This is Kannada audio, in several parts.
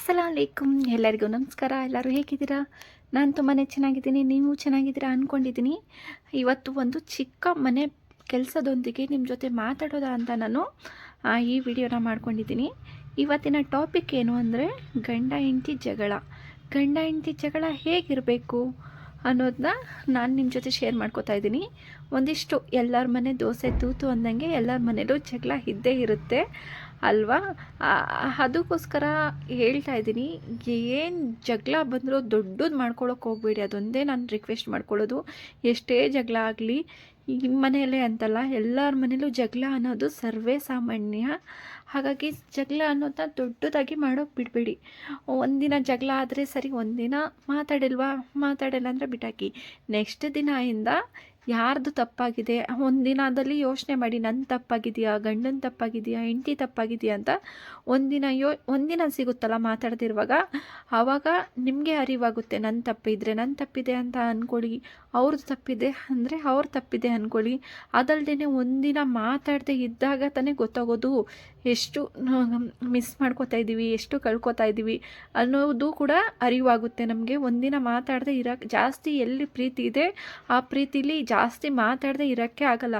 ಅಸ್ಸಲಾಮಲೈಕುಮ್ ಎಲ್ಲರಿಗೂ ನಮಸ್ಕಾರ. ಎಲ್ಲರೂ ಹೇಗಿದ್ದೀರಾ? ನಾನು ತುಂಬಾ ಚೆನ್ನಾಗಿದ್ದೀನಿ. ನೀವು ಚೆನ್ನಾಗಿದ್ದೀರಾ ಅಂದ್ಕೊಂಡಿದ್ದೀನಿ ಇವತ್ತು ಒಂದು ಚಿಕ್ಕ ಮನೆ ಕೆಲಸದೊಂದಿಗೆ ನಿಮ್ಮ ಜೊತೆ ಮಾತಾಡೋದ ಅಂತ ನಾನು ಈ ವಿಡಿಯೋನ ಮಾಡ್ಕೊಂಡಿದ್ದೀನಿ. ಇವತ್ತಿನ ಟಾಪಿಕ್ ಏನು ಅಂದರೆ ಗಂಡ, ಹೆಂಡತಿ ಜಗಳ. ಗಂಡ, ಹೆಂಡತಿ ಜಗಳ ಹೇಗಿರಬೇಕು ಅನ್ನೋದನ್ನ ನಾನು ನಿಮ್ಮ ಜೊತೆ ಶೇರ್ ಮಾಡ್ಕೋತಾ ಇದ್ದೀನಿ. ಒಂದಿಷ್ಟು ಎಲ್ಲರ ಮನೆ ದೋಸೆ, ತೂತು ಅಂದಂಗೆ ಎಲ್ಲರ ಮನೇಲೂ ಜಗಳ ಇದ್ದೇ ಇರುತ್ತೆ. ಅಲ್ವಾ? ಅದಕ್ಕೋಸ್ಕರ ಹೇಳ್ತಾ ಇದ್ದೀನಿ, ಏನು ಜಗಳ ಬಂದರೂ ದೊಡ್ಡದು ಮಾಡ್ಕೊಳ್ಳೋಕೆ ಹೋಗಬೇಡಿ. ಅದೊಂದೇ ನಾನು ರಿಕ್ವೆಸ್ಟ್ ಮಾಡ್ಕೊಳ್ಳೋದು. ಎಷ್ಟೇ ಜಗಳ ಆಗಲಿ ನಿಮ್ಮ ಮನೆಯಲ್ಲೇ ಅಂತಲ್ಲ, ಎಲ್ಲರ ಮನೇಲೂ ಜಗಳ ಅನ್ನೋದು ಸರ್ವೇ ಸಾಮಾನ್ಯ. ಹಾಗಾಗಿ ಜಗಳ ಅನ್ನೋದನ್ನ ದೊಡ್ಡದಾಗಿ ಮಾಡೋಕೆ ಬಿಡಬೇಡಿ. ಒಂದಿನ ಜಗಳ ಆದರೆ ಸರಿ, ಒಂದಿನ ಮಾತಾಡಿಲ್ವಾ? ಮಾತಾಡಿಲ್ಲ ಅಂದರೆ ಬಿಟ್ಟಾಕಿ ನೆಕ್ಸ್ಟ್ ದಿನದಿಂದ ಯಾರ್ದು ತಪ್ಪಾಗಿದೆ? ಒಂದಿನದಲ್ಲಿ ಯೋಚನೆ ಮಾಡಿ ನನ್ನ ತಪ್ಪಾಗಿದೆಯಾ, ಗಂಡನ ತಪ್ಪಾಗಿದೆಯಾ, ಹೆಂಡತಿ ತಪ್ಪಾಗಿದೆಯಾ ಅಂತ ಒಂದಿನ ಯೋ, ಒಂದಿನ ಸಿಗುತ್ತಲ್ಲ ಮಾತಾಡ್ತಿರುವಾಗ? ಆವಾಗ ನಿಮಗೆ ಅರಿವಾಗುತ್ತೆ ನನ್ನ ತಪ್ಪಿದ್ರೆ ನನ್ನ ತಪ್ಪಿದೆ ಅಂತ ಅಂದ್ಕೊಳ್ಳಿ ಅವ್ರದ್ದು ತಪ್ಪಿದೆ ಅಂದರೆ ಅವ್ರ ತಪ್ಪಿದೆ ಅಂದ್ಕೊಳ್ಳಿ ಅದಲ್ಲದೆ ಒಂದಿನ ಮಾತಾಡದೆ ಇದ್ದಾಗ ತಾನೇ ಗೊತ್ತಾಗೋದು ಎಷ್ಟು ಮಿಸ್ ಮಾಡ್ಕೋತಾ ಇದ್ದೀವಿ ಎಷ್ಟು ಕಳ್ಕೊತಾ ಇದ್ದೀವಿ ಅನ್ನೋದು ಕೂಡ ಅರಿವಾಗುತ್ತೆ ನಮಗೆ. ಒಂದಿನ ಮಾತಾಡದೆ ಇರೋಕ್ಕೆ ಜಾಸ್ತಿ ಎಲ್ಲಿ ಪ್ರೀತಿ ಇದೆ ಆ ಪ್ರೀತಿಲಿ ಜಾಸ್ತಿ ಮಾತಾಡದೆ ಇರೋಕ್ಕೆ ಆಗಲ್ಲ.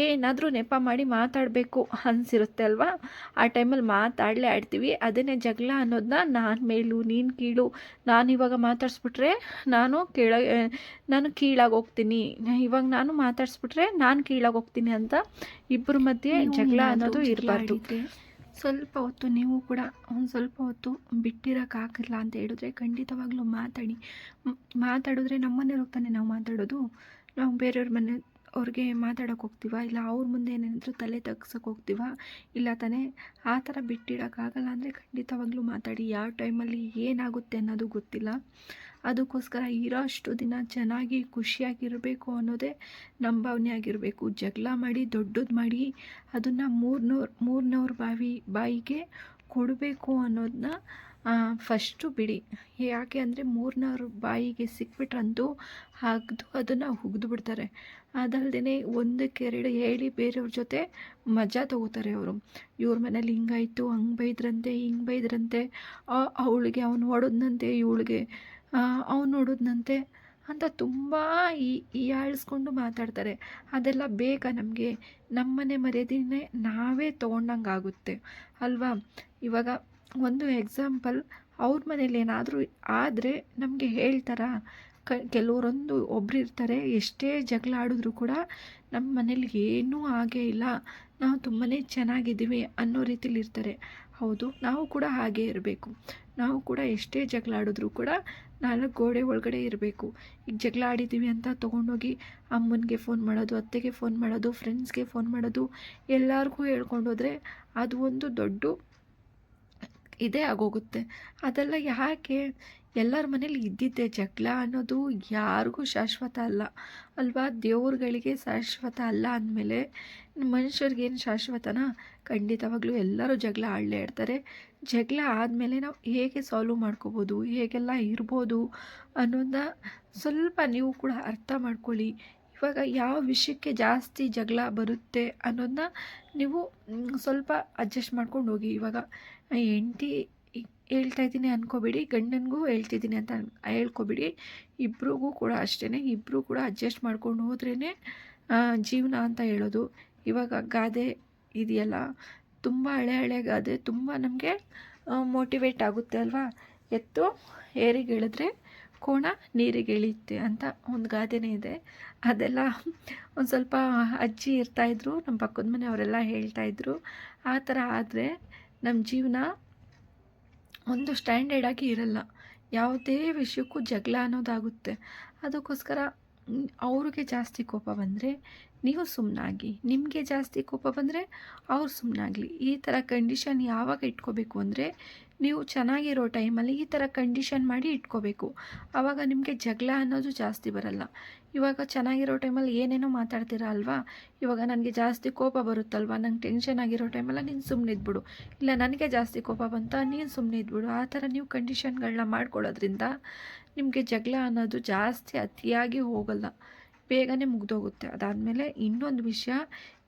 ಏನಾದರೂ ನೆಪ ಮಾಡಿ ಮಾತಾಡಬೇಕು ಅನಿಸಿರುತ್ತೆ ಅಲ್ವಾ? ಆ ಟೈಮಲ್ಲಿ ಮಾತಾಡಲೇ ಆಡ್ತೀವಿ. ಅದನ್ನೇ ಜಗಳ ಅನ್ನೋದನ್ನ ನಾನು ಮೇಲು ನೀನು ಕೀಳು. ನಾನು ಇವಾಗ ಮಾತಾಡಿಸ್ಬಿಟ್ರೆ ನಾನು ಕೇಳ ನಾನು ಕೀಳಾಗಿ ಹೋಗ್ತೀನಿ. ಇವಾಗ ನಾನು ಮಾತಾಡಿಸ್ಬಿಟ್ರೆ ನಾನು ಕೀಳಾಗಿ ಹೋಗ್ತೀನಿ ಅಂತ ಇಬ್ಬರ ಮಧ್ಯೆ ಜಗಳ ಅನ್ನೋದು ಇರಬಾರ್ದು. ಸ್ವಲ್ಪ ಹೊತ್ತು ನೀವು ಕೂಡ ಒಂದು ಸ್ವಲ್ಪ ಹೊತ್ತು ಬಿಟ್ಟಿರೋಕ್ಕಾಗಲ್ಲ ಅಂತ ಹೇಳಿದ್ರೆ ಖಂಡಿತವಾಗ್ಲೂ ಮಾತಾಡಿ. ಮಾತಾಡಿದ್ರೆ ನಮ್ಮ ಮನೆಯವ್ರಿಗೆ ತಾನೇ ನಾವು ಮಾತಾಡೋದು. ನಾವು ಬೇರೆಯವ್ರ ಮನೆ ಅವ್ರಿಗೆ ಮಾತಾಡೋಕೆ ಹೋಗ್ತೀವ? ಇಲ್ಲ ಅವ್ರ ಮುಂದೆ ಏನೇನಾದರೂ ತಲೆ ತಗ್ಸೋಕೆ ಹೋಗ್ತೀವ? ಇಲ್ಲ ತಾನೇ, ಆ ಥರ ಬಿಟ್ಟಿಡೋಕ್ಕಾಗಲ್ಲ ಅಂದರೆ ಖಂಡಿತವಾಗ್ಲೂ ಮಾತಾಡಿ. ಯಾವ ಟೈಮಲ್ಲಿ ಏನಾಗುತ್ತೆ ಅನ್ನೋದು ಗೊತ್ತಿಲ್ಲ. ಅದಕ್ಕೋಸ್ಕರ ಇರೋ ಅಷ್ಟು ದಿನ ಚೆನ್ನಾಗಿ ಖುಷಿಯಾಗಿರಬೇಕು ಅನ್ನೋದೇ ನಮ್ಮ ಆಗಿರಬೇಕು. ಜಗಳ ಮಾಡಿ, ದೊಡ್ಡದು ಮಾಡಿ, ಅದನ್ನು ಮೂರ್ನೂರು ಮೂರ್ನವ್ರ ಬಾವಿ, ಬಾಯಿಗೆ ಕೊಡಬೇಕು ಅನ್ನೋದನ್ನ ಫಸ್ಟು ಬಿಡಿ. ಯಾಕೆ ಅಂದರೆ ಮೂರ್ನವ್ರ ಬಾಯಿಗೆ ಸಿಕ್ಬಿಟ್ರಂತೂ ಹಾಕ್ದು ಅದನ್ನು ಹುಗ್ದು ಬಿಡ್ತಾರೆ ಅದಲ್ಲದೆ ಒಂದಕ್ಕೆ ಎರಡು ಹೇಳಿ ಬೇರೆಯವ್ರ ಜೊತೆ ಮಜಾ ತಗೋತಾರೆ ಅವರು ಇವ್ರ ಮನೇಲಿ ಹಿಂಗಾಯಿತು, ಹಂಗೆ ಬೈದ್ರಂತೆ, ಹಿಂಗೆ ಬೈದ್ರಂತೆ ಅವಳಿಗೆ ಅವ್ನು ಹೊಡೋದ್ನಂತೆ ಇವಳಿಗೆ ಅವ್ನು ಹೊಡೋದ್ನಂತೆ ಅಂತ ತುಂಬ ಈ ಹೀಯಾಳಿಸ್ಕೊಂಡು ಮಾತಾಡ್ತಾರೆ. ಅದೆಲ್ಲ ಬೇಕಾ ನಮಗೆ ನಮ್ಮನೆ ಮರ್ಯಾದೆನೇ ನಾವೇ ತೊಗೊಂಡಂಗೆ ಆಗುತ್ತೆ ಅಲ್ವಾ? ಇವಾಗ ಒಂದು ಎಕ್ಸಾಂಪಲ್ ಅವ್ರ ಮನೇಲಿ ಏನಾದರೂ ಆದರೆ ನಮಗೆ ಹೇಳ್ತಾರಾ? ಕ, ಕೆಲವರೊಂದು ಒಬ್ರು ಇರ್ತಾರೆ, ಎಷ್ಟೇ ಜಗಳ ಆಡಿದ್ರು ಕೂಡ ನಮ್ಮ ಮನೇಲಿ ಏನೂ ಆಗೇ ಇಲ್ಲ. ನಾವು ತುಂಬಾ ಚೆನ್ನಾಗಿದ್ದೀವಿ ಅನ್ನೋ ರೀತಿಲಿ ಇರ್ತಾರೆ. ಹೌದು, ನಾವು ಕೂಡ ಹಾಗೇ ಇರಬೇಕು. ನಾವು ಕೂಡ ಎಷ್ಟೇ ಜಗಳ ಆಡಿದ್ರು ಕೂಡ ನಾಲ್ಕು ಗೋಡೆ ಒಳಗಡೆ ಇರಬೇಕು. ಈಗ ಜಗಳ ಆಡಿದ್ದೀವಿ ಅಂತ ತೊಗೊಂಡೋಗಿ ಅಮ್ಮನಿಗೆ ಫೋನ್ ಮಾಡೋದು, ಅತ್ತೆಗೆ ಫೋನ್ ಮಾಡೋದು ಫ್ರೆಂಡ್ಸ್ಗೆ ಫೋನ್ ಮಾಡೋದು, ಎಲ್ಲರಿಗೂ ಹೇಳ್ಕೊಂಡೋದ್ರೆ ಅದು ಒಂದು ದೊಡ್ಡ ಇದೇ ಆಗೋಗುತ್ತೆ. ಅದೆಲ್ಲ ಯಾಕೆ ಎಲ್ಲರ ಮನೇಲಿ ಇದ್ದಿದ್ದೆ. ಜಗಳ ಅನ್ನೋದು ಯಾರಿಗೂ ಶಾಶ್ವತ ಅಲ್ಲ. ಅಲ್ವಾ? ದೇವ್ರುಗಳಿಗೆ ಶಾಶ್ವತ ಅಲ್ಲ ಅಂದಮೇಲೆ ಮನುಷ್ಯರಿಗೇನು ಶಾಶ್ವತನಾ? ಖಂಡಿತವಾಗ್ಲೂ ಎಲ್ಲರೂ ಜಗಳ ಆಡಲೇ ಇರ್ತಾರೆ ಜಗಳ ಆದಮೇಲೆ ನಾವು ಹೇಗೆ ಸಾಲ್ವ್ ಮಾಡ್ಕೋಬೋದು? ಹೇಗೆಲ್ಲ ಇರ್ಬೋದು? ಅನ್ನೋದನ್ನ ಸ್ವಲ್ಪ ನೀವು ಕೂಡ ಅರ್ಥ ಮಾಡ್ಕೊಳ್ಳಿ. ಇವಾಗ ಯಾವ ವಿಷಯಕ್ಕೆ ಜಾಸ್ತಿ ಜಗಳ ಬರುತ್ತೆ ಅನ್ನೋದನ್ನ ನೀವು ಸ್ವಲ್ಪ ಅಡ್ಜಸ್ಟ್ ಮಾಡ್ಕೊಂಡು ಹೋಗಿ. ಇವಾಗ ಹೆಂಡ್ತಿ ಹೇಳ್ತಾ ಇದ್ದೀನಿ ಅನ್ಕೋಬೇಡಿ, ಗಂಡನಿಗೂ ಹೇಳ್ತಿದ್ದೀನಿ ಅಂತ ಹೇಳ್ಕೊಬೇಡಿ. ಇಬ್ರಿಗೂ ಕೂಡ ಅಷ್ಟೇ ಇಬ್ಬರೂ ಕೂಡ ಅಡ್ಜಸ್ಟ್ ಮಾಡ್ಕೊಂಡು ಹೋದ್ರೇ ಜೀವನ ಅಂತ ಹೇಳೋದು. ಇವಾಗ ಗಾದೆ ಇದೆಯಲ್ಲ, ತುಂಬ ಹಳೆ ಹಳೆ ಗಾದೆ, ತುಂಬ ನಮಗೆ ಮೋಟಿವೇಟ್ ಆಗುತ್ತೆ ಅಲ್ವಾ? ಎತ್ತು ಏರಿಗೆ ಇಳಿದ್ರೆ ಕೋಣ ನೀರಿಗೆ ಇಳಿಯುತ್ತೆ ಅಂತ ಒಂದು ಗಾದೆನೇ ಇದೆ. ಅದೆಲ್ಲ ಒಂದು ಸ್ವಲ್ಪ ಅಜ್ಜಿ ಇರ್ತಾಯಿದ್ರು ನಮ್ಮ ಪಕ್ಕದ ಮನೆಯವರೆಲ್ಲ ಹೇಳ್ತಾಯಿದ್ರು ಆ ಥರ ಆದರೆ ನಮ್ಮ ಜೀವನ ಒಂದು ಸ್ಟ್ಯಾಂಡರ್ಡ್ ಆಗಿ ಇರಲ್ಲ. ಯಾವುದೇ ವಿಷಯಕ್ಕೂ ಜಗಳ ಅನ್ನೋದಾಗುತ್ತೆ. ಅದಕ್ಕೋಸ್ಕರ ಅವ್ರಿಗೆ ಜಾಸ್ತಿ ಕೋಪ ಬಂದರೆ ನೀವು ಸುಮ್ಮನಾಗಿ ನಿಮಗೆ ಜಾಸ್ತಿ ಕೋಪ ಬಂದರೆ ಅವ್ರು ಸುಮ್ಮನಾಗಲಿ ಈ ಥರ ಕಂಡೀಷನ್ ಯಾವಾಗ ಇಟ್ಕೋಬೇಕು ಅಂದರೆ ನೀವು ಚೆನ್ನಾಗಿರೋ ಟೈಮಲ್ಲಿ ಈ ಥರ ಕಂಡೀಷನ್ ಮಾಡಿ ಇಟ್ಕೋಬೇಕು. ಆವಾಗ ನಿಮಗೆ ಜಗಳ ಅನ್ನೋದು ಜಾಸ್ತಿ ಬರಲ್ಲ. ಇವಾಗ ಚೆನ್ನಾಗಿರೋ ಟೈಮಲ್ಲಿ ಏನೇನೋ ಮಾತಾಡ್ತೀರಾ ಅಲ್ವಾ? ಇವಾಗ ನನಗೆ ಜಾಸ್ತಿ ಕೋಪ ಬರುತ್ತಲ್ವಾ? ನಂಗೆ ಟೆನ್ಷನ್ ಆಗಿರೋ ಟೈಮಲ್ಲಿ ನೀನು ಸುಮ್ಮನೆ ಇದ್ಬಿಡು. ಇಲ್ಲ, ನನಗೆ ಜಾಸ್ತಿ ಕೋಪ ಬಂತ ನೀನು ಸುಮ್ಮನೆ ಇದ್ಬಿಡು. ಆ ಥರ ನೀವು ಕಂಡೀಷನ್ಗಳನ್ನ ಮಾಡ್ಕೊಳ್ಳೋದ್ರಿಂದ ನಿಮಗೆ ಜಗಳ ಅನ್ನೋದು ಜಾಸ್ತಿ ಅತಿಯಾಗಿ ಹೋಗಲ್ಲ. ಬೇಗನೆ ಮುಗ್ದೋಗುತ್ತೆ. ಅದಾದಮೇಲೆ ಇನ್ನೊಂದು ವಿಷಯ,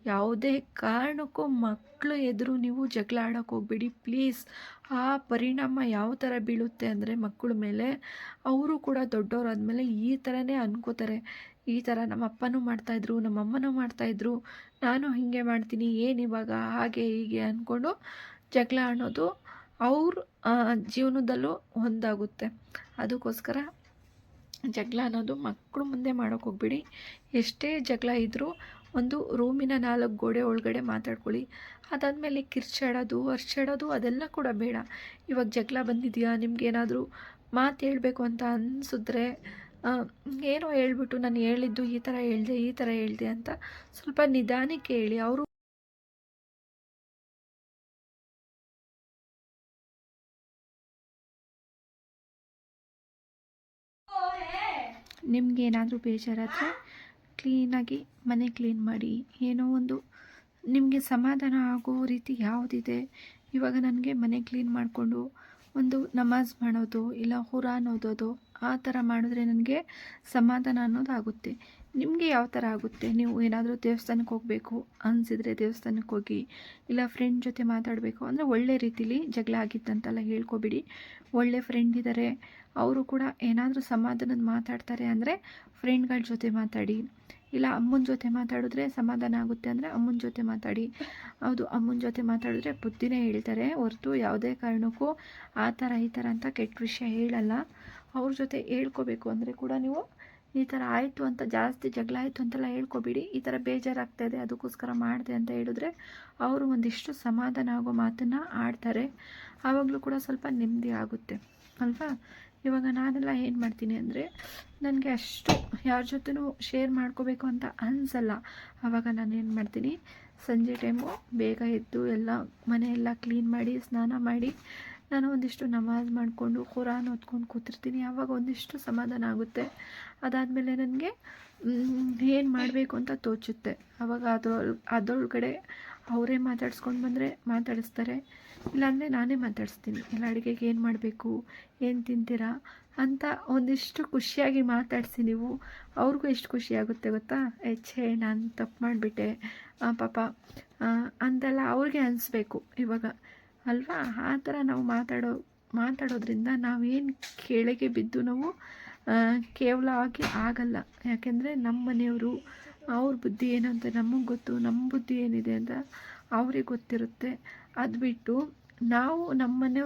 ಯಾವುದೇ ಕಾರಣಕ್ಕೂ ಮಕ್ಕಳು ಎದುರು ನೀವು ಜಗಳ ಆಡೋಕ್ಕೆ ಹೋಗ್ಬೇಡಿ. ಪ್ಲೀಸ್, ಆ ಪರಿಣಾಮ ಯಾವ ಥರ ಬೀಳುತ್ತೆ ಅಂದರೆ ಮಕ್ಕಳ ಮೇಲೆ, ಅವರು ಕೂಡ ದೊಡ್ಡವರಾದಮೇಲೆ ಈ ಥರನೇ ಅನ್ಕೋತಾರೆ. ಈ ಥರ ನಮ್ಮ ಅಪ್ಪನೂ ಮಾಡ್ತಾಯಿದ್ರು ನಮ್ಮ ಅಮ್ಮನೂ ಮಾಡ್ತಾಯಿದ್ರು ನಾನು ಹೀಗೆ ಮಾಡ್ತೀನಿ ಏನಿವಾಗ ಹಾಗೆ ಹೀಗೆ ಅಂದ್ಕೊಂಡು ಜಗಳ ಅನ್ನೋದು ಅವ್ರ ಜೀವನದಲ್ಲೂ ಒಂದಾಗುತ್ತೆ. ಅದಕ್ಕೋಸ್ಕರ ಜಗಳ ಅನ್ನೋದು ಮಕ್ಕಳು ಮುಂದೆ ಮಾಡೋಕೆ ಹೋಗ್ಬೇಡಿ. ಎಷ್ಟೇ ಜಗಳ ಇದ್ದರೂ ಒಂದು ರೂಮಿನ ನಾಲ್ಕು ಗೋಡೆ ಒಳಗಡೆ ಮಾತಾಡ್ಕೊಳ್ಳಿ. ಅದಾದಮೇಲೆ ಕಿರ್ಚಾಡೋದು ಅರ್ಚಾಡೋದು ಅದೆಲ್ಲ ಕೂಡ ಬೇಡ. ಇವಾಗ ಜಗಳ ಬಂದಿದೆಯಾ? ನಿಮ್ಗೇನಾದರೂ ಮಾತು ಹೇಳಬೇಕು ಅಂತ ಅನಿಸಿದ್ರೆ ಏನೋ ಹೇಳ್ಬಿಟ್ಟು ನಾನು ಹೇಳಿದ್ದು ಈ ಥರ ಹೇಳಿದೆ, ಈ ಥರ ಹೇಳಿದೆ ಅಂತ ಸ್ವಲ್ಪ ನಿಧಾನಕ್ಕೆ ಹೇಳಿ. ಅವರು ನಿಮಗೇನಾದರೂ ಬೇಜಾರಾದರೆ ಕ್ಲೀನಾಗಿ ಮನೆ ಕ್ಲೀನ್ ಮಾಡಿ. ಏನೋ ಒಂದು ನಿಮಗೆ ಸಮಾಧಾನ ಆಗೋ ರೀತಿ ಯಾವುದಿದೆ? ಇವಾಗ ನನಗೆ ಮನೆ ಕ್ಲೀನ್ ಮಾಡಿಕೊಂಡು ಒಂದು ನಮಾಜ್ ಮಾಡೋದು ಇಲ್ಲ ಹುರಾನ್ ಓದೋದು ಆ ಥರ ಮಾಡಿದ್ರೆ ನನಗೆ ಸಮಾಧಾನ ಅನ್ನೋದು ಆಗುತ್ತೆ. ನಿಮಗೆ ಯಾವ ಥರ ಆಗುತ್ತೆ? ನೀವು ಏನಾದರೂ ದೇವಸ್ಥಾನಕ್ಕೆ ಹೋಗಬೇಕು ಅನಿಸಿದರೆ ದೇವಸ್ಥಾನಕ್ಕೆ ಹೋಗಿ, ಇಲ್ಲ ಫ್ರೆಂಡ್ ಜೊತೆ ಮಾತಾಡಬೇಕು ಅಂದರೆ ಒಳ್ಳೆ ರೀತಿಲಿ ಜಗಳ ಆಗಿದ್ದಂತೆಲ್ಲ ಹೇಳ್ಕೊಬಿಡಿ. ಒಳ್ಳೆ ಫ್ರೆಂಡ್ ಇದ್ದಾರೆ ಅವರು ಕೂಡ ಏನಾದರೂ ಸಮಾಧಾನದ ಮಾತಾಡ್ತಾರೆ ಅಂದರೆ ಫ್ರೆಂಡ್ಗಳ ಜೊತೆ ಮಾತಾಡಿ. ಇಲ್ಲ ಅಮ್ಮನ ಜೊತೆ ಮಾತಾಡಿದ್ರೆ ಸಮಾಧಾನ ಆಗುತ್ತೆ ಅಂದರೆ ಅಮ್ಮನ ಜೊತೆ ಮಾತಾಡಿ. ಹೌದು, ಅಮ್ಮನ ಜೊತೆ ಮಾತಾಡಿದ್ರೆ ಬುದ್ಧಿನೇ ಹೇಳ್ತಾರೆ. ಹೊರತು ಯಾವುದೇ ಕಾರಣಕ್ಕೂ ಆ ಥರ ಈ ಥರ ಅಂತ ಕೆಟ್ಟ ವಿಷಯ ಹೇಳಲ್ಲ. ಅವ್ರ ಜೊತೆ ಹೇಳ್ಕೋಬೇಕು ಅಂದರೆ ಕೂಡ ನೀವು ಈ ಥರ ಆಯಿತು ಅಂತ, ಜಾಸ್ತಿ ಜಗಳ ಆಯಿತು ಅಂತೆಲ್ಲ ಹೇಳ್ಕೊಬಿಡಿ. ಈ ಥರ ಬೇಜಾರಾಗ್ತಾ ಇದೆ ಅದಕ್ಕೋಸ್ಕರ ಮಾಡಿದೆ ಅಂತ ಹೇಳಿದ್ರೆ ಅವರು ಒಂದಿಷ್ಟು ಸಮಾಧಾನ ಆಗೋ ಮಾತನ್ನು ಆಡ್ತಾರೆ. ಆವಾಗಲೂ ಕೂಡ ಸ್ವಲ್ಪ ನೆಮ್ಮದಿ ಆಗುತ್ತೆ. ಅಲ್ವಾ? ಇವಾಗ ನಾನೆಲ್ಲ ಏನು ಮಾಡ್ತೀನಿ ಅಂದರೆ, ನನಗೆ ಅಷ್ಟು ಯಾರ ಜೊತೆನೂ ಶೇರ್ ಮಾಡ್ಕೋಬೇಕು ಅಂತ ಅನಿಸಲ್ಲ. ಆವಾಗ ನಾನು ಏನು ಮಾಡ್ತೀನಿ, ಸಂಜೆ ಟೈಮು ಬೇಗ ಎದ್ದು ಎಲ್ಲ ಮನೆಯೆಲ್ಲ ಕ್ಲೀನ್ ಮಾಡಿ, ಸ್ನಾನ ಮಾಡಿ ನಾನು ಒಂದಿಷ್ಟು ನಮಾಜ್ ಮಾಡಿಕೊಂಡು ಖುರಾನ್ ಓದ್ಕೊಂಡು ಕೂತಿರ್ತೀನಿ. ಆವಾಗ ಒಂದಿಷ್ಟು ಸಮಾಧಾನ ಆಗುತ್ತೆ. ಅದಾದಮೇಲೆ ನನಗೆ ಏನು ಮಾಡಬೇಕು ಅಂತ ತೋಚುತ್ತೆ. ಆವಾಗ ಅದ್ರೊಳ್ ಅದರೊಳಗಡೆ ಅವರೇ ಮಾತಾಡ್ಸ್ಕೊಂಡು ಬಂದರೆ ಮಾತಾಡಿಸ್ತಾರೆ. ಇಲ್ಲಾಂದರೆ ನಾನೇ ಮಾತಾಡಿಸ್ತೀನಿ. ಎಲ್ಲ ಅಡುಗೆಗೆ ಏನು ಮಾಡಬೇಕು? ಏನು ತಿಂತೀರಾ? ಅಂತ ಒಂದಿಷ್ಟು ಖುಷಿಯಾಗಿ ಮಾತಾಡಿಸಿ ನೀವು. ಅವ್ರಿಗೂ ಎಷ್ಟು ಖುಷಿಯಾಗುತ್ತೆ ಗೊತ್ತಾ? ಹೆಚ್ಚೆ ನಾನು ತಪ್ಪು ಮಾಡಿಬಿಟ್ಟೆ. ಪಾಪ. ಅಂತೆಲ್ಲ ಅವ್ರಿಗೆ ಅನಿಸ್ಬೇಕು ಇವಾಗ. ಅಲ್ವಾ? ಆ ಥರ ನಾವು ಮಾತಾಡೋ, ಮಾತಾಡೋದ್ರಿಂದ ನಾವೇನು ಕೆಳಗೆ ಬಿದ್ದು ನಾವು ಕೇವಲ ಆಗಿ ಆಗಲ್ಲ. ಯಾಕೆಂದರೆ ನಮ್ಮ ಮನೆಯವರು, ಅವ್ರ ಬುದ್ಧಿ ಏನು ಅಂತ ನಮಗೆ ಗೊತ್ತು, ನಮ್ಮ ಬುದ್ಧಿ ಏನಿದೆ ಅಂತ ಅವ್ರಿಗೆ ಗೊತ್ತಿರುತ್ತೆ. ಅದು ಬಿಟ್ಟು ನಾವು ನಮ್ಮ ಮನೆ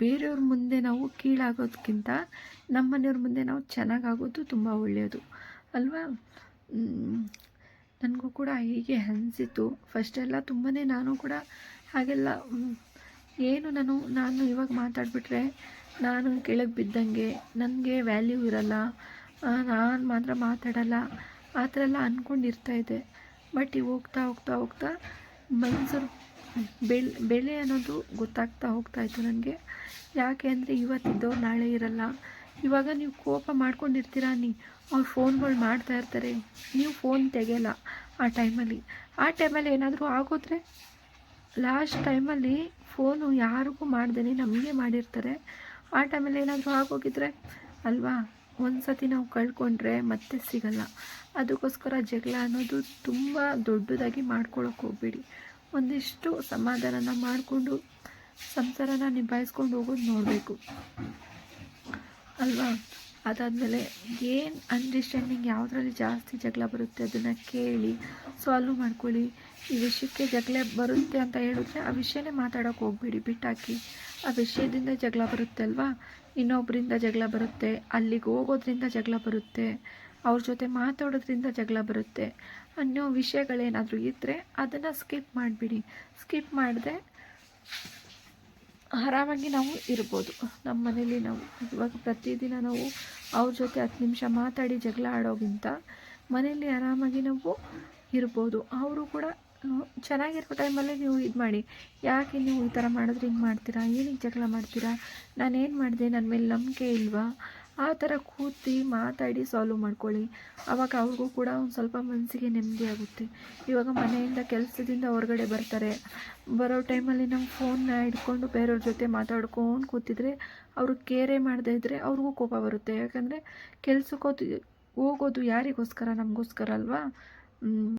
ಬೇರೆಯವ್ರ ಮುಂದೆ ನಾವು ಕೀಳಾಗೋದಕ್ಕಿಂತ ನಮ್ಮ ಮನೆಯವ್ರ ಮುಂದೆ ನಾವು ಚೆನ್ನಾಗಾಗೋದು ತುಂಬ ಒಳ್ಳೆಯದು. ಅಲ್ವಾ? ನನಗೂ ಕೂಡ ಹೀಗೆ ಅನಿಸಿತು ಫಸ್ಟೆಲ್ಲ ತುಂಬಾ ನಾನು ಕೂಡ ಹಾಗೆಲ್ಲ ಏನು ನಾನು ನಾನು ಇವಾಗ ಮಾತಾಡಿಬಿಟ್ರೆ ನಾನು ಕೆಳಗೆ ಬಿದ್ದಂಗೆ ನನಗೆ ವ್ಯಾಲ್ಯೂ ಇರಲ್ಲ. ನಾನು ಮಾತ್ರ ಮಾತಾಡಲ್ಲ. ಆ ಥರ ಎಲ್ಲ ಅಂದ್ಕೊಂಡಿರ್ತಾಯಿದ್ದೆ ಬಟ್ ಈಗ ಹೋಗ್ತಾ ಹೋಗ್ತಾ ಹೋಗ್ತಾ ಮನ್ಸರು ಬೆಳೆ ಬೆಲೆ ಅನ್ನೋದು ಗೊತ್ತಾಗ್ತಾ ಹೋಗ್ತಾಯಿತ್ತು ನನಗೆ. ಯಾಕೆ ಅಂದರೆ ಇವತ್ತಿದ್ದವ್ರು ನಾಳೆ ಇರಲ್ಲ. ಇವಾಗ ನೀವು ಕೋಪ ಮಾಡ್ಕೊಂಡಿರ್ತೀರ ನೀ ಅವ್ರು ಫೋನ್ಗಳು ಮಾಡ್ತಾ ಇರ್ತಾರೆ. ನೀವು ಫೋನ್ ತೆಗೆಯಲ್ಲ ಆ ಟೈಮಲ್ಲಿ. ಆ ಟೈಮಲ್ಲಿ ಏನಾದರೂ ಆಗೋದ್ರೆ, ಲಾಸ್ಟ್ ಟೈಮಲ್ಲಿ ಫೋನು ಯಾರಿಗೂ ಮಾಡ್ದೇ ನಮಗೆ ಮಾಡಿರ್ತಾರೆ. ಆ ಟೈಮಲ್ಲಿ ಏನಾದರೂ ಆಗೋಗಿದ್ರೆ, ಅಲ್ವಾ ಒಂದು ಸತಿ ನಾವು ಕಳ್ಕೊಂಡ್ರೆ ಮತ್ತೆ ಸಿಗಲ್ಲ. ಅದಕ್ಕೋಸ್ಕರ ಜಗಳ ಅನ್ನೋದು ತುಂಬ ದೊಡ್ಡದಾಗಿ ಮಾಡ್ಕೊಳಕ್ಕೆ ಹೋಗ್ಬೇಡಿ. ಒಂದಿಷ್ಟು ಸಮಾಧಾನನ ಮಾಡಿಕೊಂಡು, ಸಂಸಾರನ ನಿಭಾಯಿಸ್ಕೊಂಡು ಹೋಗೋದು ನೋಡಬೇಕು. ಅಲ್ವಾ? ಅದಾದಮೇಲೆ ಏನು ಅಂಡರ್ಸ್ಟ್ಯಾಂಡಿಂಗ್ ಯಾವುದ್ರಲ್ಲಿ ಜಾಸ್ತಿ ಜಗಳ ಬರುತ್ತೆ ಅದನ್ನು ಕೇಳಿ ಸಾಲ್ವ್ ಮಾಡ್ಕೊಳ್ಳಿ. ಈ ವಿಷಯಕ್ಕೆ ಜಗಳ ಬರುತ್ತೆ ಅಂತ ಹೇಳಿದ್ರೆ ಆ ವಿಷಯನೇ ಮಾತಾಡೋಕೆ ಹೋಗ್ಬೇಡಿ, ಬಿಟ್ಟಾಕಿ. ಆ ವಿಷಯದಿಂದ ಜಗಳ ಬರುತ್ತೆ ಅಲ್ವಾ? ಇನ್ನೊಬ್ಬರಿಂದ ಜಗಳ ಬರುತ್ತೆ, ಅಲ್ಲಿಗೆ ಹೋಗೋದ್ರಿಂದ ಜಗಳ ಬರುತ್ತೆ, ಅವ್ರ ಜೊತೆ ಮಾತಾಡೋದ್ರಿಂದ ಜಗಳ ಬರುತ್ತೆ. ಅನ್ನೋ ವಿಷಯಗಳೇನಾದರೂ ಇದ್ದರೆ ಅದನ್ನು ಸ್ಕಿಪ್ ಮಾಡಿಬಿಡಿ. ಸ್ಕಿಪ್ ಮಾಡಿದೆ ಆರಾಮಾಗಿ ನಾವು ಇರ್ಬೋದು. ನಮ್ಮ ಮನೇಲಿ ನಾವು ಇವಾಗ ಪ್ರತಿದಿನ ನಾವು ಅವ್ರ ಜೊತೆ ಹತ್ತು ನಿಮಿಷ ಮಾತಾಡಿ ಜಗಳ ಆಡೋಗಿಂತ ಮನೆಯಲ್ಲಿ ಆರಾಮಾಗಿ ನಾವು ಇರ್ಬೋದು. ಅವರು ಕೂಡ ಚೆನ್ನಾಗಿರೋ ಟೈಮಲ್ಲೇ ನೀವು ಇದು ಮಾಡಿ. ಯಾಕೆ ನೀವು ಈ ಥರ ಮಾಡಿದ್ರೆ ಹಿಂಗೆ ಮಾಡ್ತೀರಾ? ಏನಕ್ಕೆ ಜಗಳ ಮಾಡ್ತೀರಾ? ನಾನೇನು ಮಾಡಿದೆ? ನನ್ನ ಮೇಲೆ ನಂಬಿಕೆ ಇಲ್ವಾ? ಆ ಥರ ಕೂತು ಮಾತಾಡಿ ಸಾಲ್ವ್ ಮಾಡ್ಕೊಳ್ಳಿ. ಆವಾಗ ಅವ್ರಿಗೂ ಕೂಡ ಒಂದು ಸ್ವಲ್ಪ ಮನಸ್ಸಿಗೆ ನೆಮ್ಮದಿ ಆಗುತ್ತೆ. ಇವಾಗ ಮನೆಯಿಂದ ಕೆಲಸದಿಂದ ಹೊರಗಡೆ ಬರ್ತಾರೆ. ಬರೋ ಟೈಮಲ್ಲಿ ನಮ್ಮ ಫೋನ್ನ ಹಿಡ್ಕೊಂಡು ಬೇರೆಯವ್ರ ಜೊತೆ ಮಾತಾಡ್ಕೊಂಡು ಕೂತಿದ್ರೆ ಅವರು ಕೇರೆ ಮಾಡದೇ ಇದ್ದರೆ ಅವ್ರಿಗೂ ಕೋಪ ಬರುತ್ತೆ. ಯಾಕಂದರೆ ಕೆಲ್ಸಕ್ಕೆ ಹೋಗಿ ಹೋಗೋದು ಯಾರಿಗೋಸ್ಕರ? ನಮಗೋಸ್ಕರ ಅಲ್ವಾ?